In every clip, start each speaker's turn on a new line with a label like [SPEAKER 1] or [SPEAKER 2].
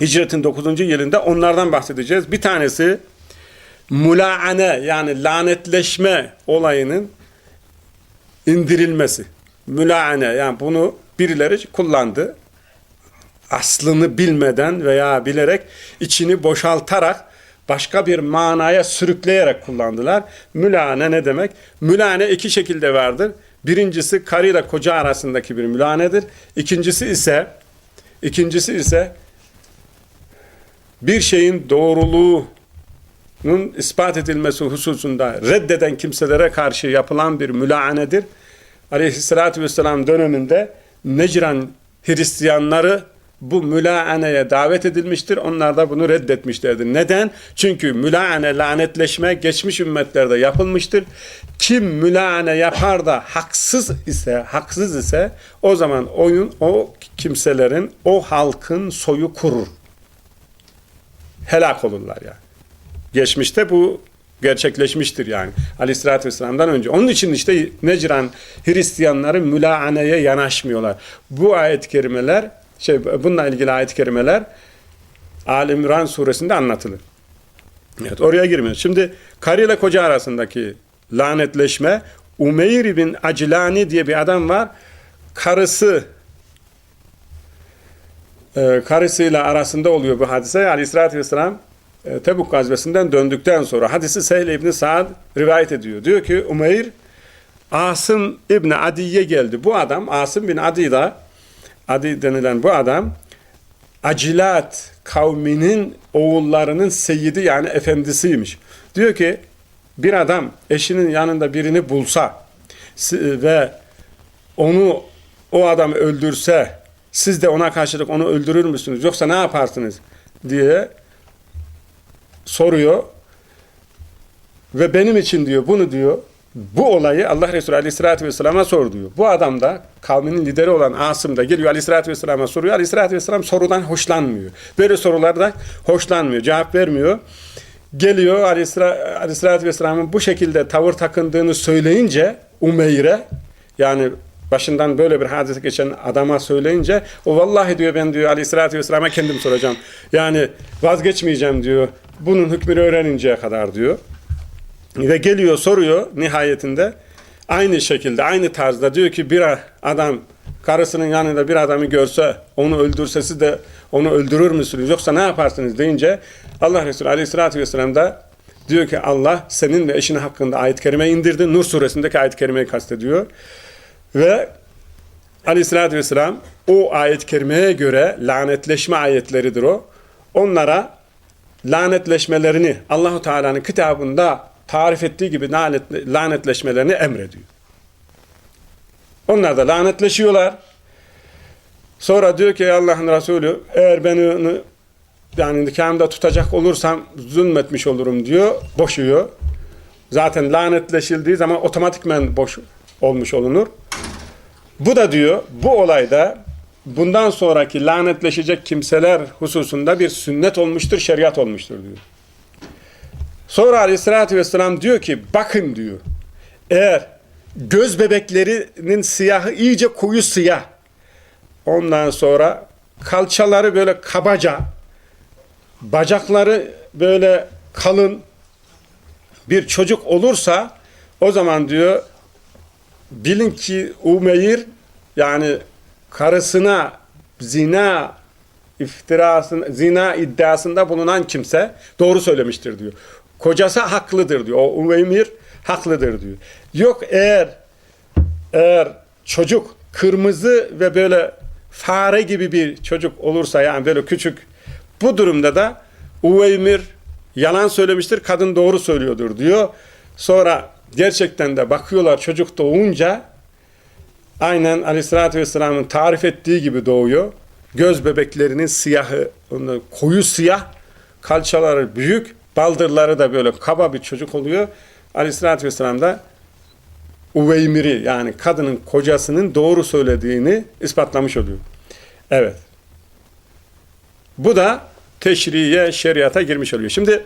[SPEAKER 1] Hicretin 9. yılında onlardan bahsedeceğiz. Bir tanesi mulaane yani lanetleşme olayının indirilmesi. Mulaane yani bunu birileri kullandı. Aslını bilmeden veya bilerek içini boşaltarak başka bir manaya sürükleyerek kullandılar. Mülane ne demek? Mülane iki şekilde vardır. Birincisi karıyla koca arasındaki bir mülanedir. İkincisi ise ikincisi ise bir şeyin doğruluğunun ispat edilmesi hususunda reddeden kimselere karşı yapılan bir mülanedir. Aleyhissalatü vesselam döneminde Necran Hristiyanları bu mülaaneye davet edilmiştir. Onlar da bunu reddetmişlerdir. Neden? Çünkü mülaane, lanetleşme geçmiş ümmetlerde yapılmıştır. Kim mülaane yapar da haksız ise, haksız ise o zaman oyun o kimselerin, o halkın soyu kurur. Helak olurlar yani. Geçmişte bu gerçekleşmiştir yani. Aleyhissalatü vesselam'dan önce. Onun için işte Necran Hristiyanları mülaaneye yanaşmıyorlar. Bu ayet-i kerimeler şey bununla ilgili ayet-i kerimeler Ali İmran suresinde anlatılır. Evet oraya girmiyoruz. Şimdi karı ile koca arasındaki lanetleşme Umeyr bin Acilani diye bir adam var. Karısı e, karısıyla arasında oluyor bu hadise. Aleyhissalatü vesselam e, Tebuk gazvesinden döndükten sonra hadisi Sehl İbni Sa'd rivayet ediyor. Diyor ki Umeyr Asım İbni Adi'ye geldi. Bu adam Asım bin Adi da Adi denilen bu adam Acilat kavminin oğullarının seyidi yani efendisiymiş. Diyor ki bir adam eşinin yanında birini bulsa ve onu o adam öldürse siz de ona karşılık onu öldürür müsünüz yoksa ne yaparsınız diye soruyor ve benim için diyor bunu diyor bu olayı Allah Resulü Aleyhisselatü Vesselam'a sor diyor. Bu adam da kavminin lideri olan Asım da geliyor Aleyhisselatü Vesselam'a soruyor. Aleyhisselatü Vesselam sorudan hoşlanmıyor. Böyle sorularda hoşlanmıyor, cevap vermiyor. Geliyor Aleyhisselatü Vesselam'ın bu şekilde tavır takındığını söyleyince Umeyr'e yani başından böyle bir hadise geçen adama söyleyince o vallahi diyor ben diyor Aleyhisselatü Vesselam'a kendim soracağım. Yani vazgeçmeyeceğim diyor. Bunun hükmünü öğreninceye kadar diyor. Ve geliyor soruyor nihayetinde aynı şekilde aynı tarzda diyor ki bir adam karısının yanında bir adamı görse onu öldürse siz de onu öldürür müsünüz yoksa ne yaparsınız deyince Allah Resulü Aleyhisselatü Vesselam da diyor ki Allah senin ve eşinin hakkında ayet-i kerime indirdi. Nur suresindeki ayet-i kerimeyi kastediyor. Ve Aleyhisselatü Vesselam o ayet-i kerimeye göre lanetleşme ayetleridir o. Onlara lanetleşmelerini Allahu Teala'nın kitabında tarif ettiği gibi lanetleşmelerini emrediyor. Onlar da lanetleşiyorlar. Sonra diyor ki Allah'ın Resulü eğer beni yani nikahımda tutacak olursam zulmetmiş olurum diyor. Boşuyor. Zaten lanetleşildiği zaman otomatikmen boş olmuş olunur. Bu da diyor bu olayda bundan sonraki lanetleşecek kimseler hususunda bir sünnet olmuştur, şeriat olmuştur diyor. Sonra aleyhissalatü vesselam diyor ki bakın diyor eğer göz bebeklerinin siyahı iyice koyu siyah ondan sonra kalçaları böyle kabaca bacakları böyle kalın bir çocuk olursa o zaman diyor bilin ki Umeyr yani karısına zina iftirasını, zina iddiasında bulunan kimse doğru söylemiştir diyor. Kocası haklıdır diyor. O Uveymir haklıdır diyor. Yok eğer eğer çocuk kırmızı ve böyle fare gibi bir çocuk olursa yani böyle küçük bu durumda da Uveymir yalan söylemiştir. Kadın doğru söylüyordur diyor. Sonra gerçekten de bakıyorlar çocuk doğunca aynen Aleyhisselatü Vesselam'ın tarif ettiği gibi doğuyor. Göz bebeklerinin siyahı, koyu siyah, kalçaları büyük, baldırları da böyle kaba bir çocuk oluyor. Aleyhissalatü vesselam da Uveymir'i yani kadının kocasının doğru söylediğini ispatlamış oluyor. Evet. Bu da teşriye, şeriata girmiş oluyor. Şimdi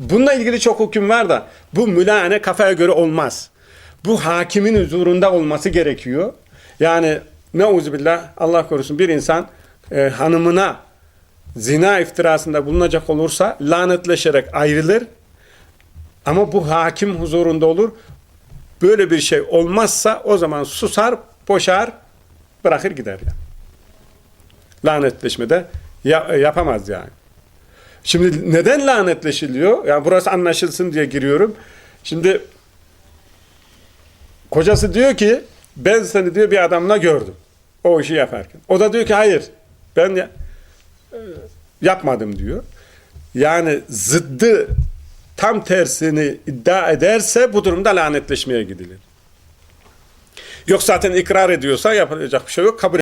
[SPEAKER 1] bununla ilgili çok hüküm var da bu mülane kafaya göre olmaz. Bu hakimin huzurunda olması gerekiyor. Yani neuzubillah Allah korusun bir insan e, hanımına zina iftirasında bulunacak olursa lanetleşerek ayrılır. Ama bu hakim huzurunda olur. Böyle bir şey olmazsa o zaman susar, boşar, bırakır gider yani. Lanetleşme de ya- yapamaz yani. Şimdi neden lanetleşiliyor? Yani burası anlaşılsın diye giriyorum. Şimdi kocası diyor ki ben seni diyor bir adamla gördüm. O işi yaparken. O da diyor ki hayır ben ya- e, yapmadım diyor. Yani zıddı tam tersini iddia ederse bu durumda lanetleşmeye gidilir. Yok zaten ikrar ediyorsa yapılacak bir şey yok. Kabul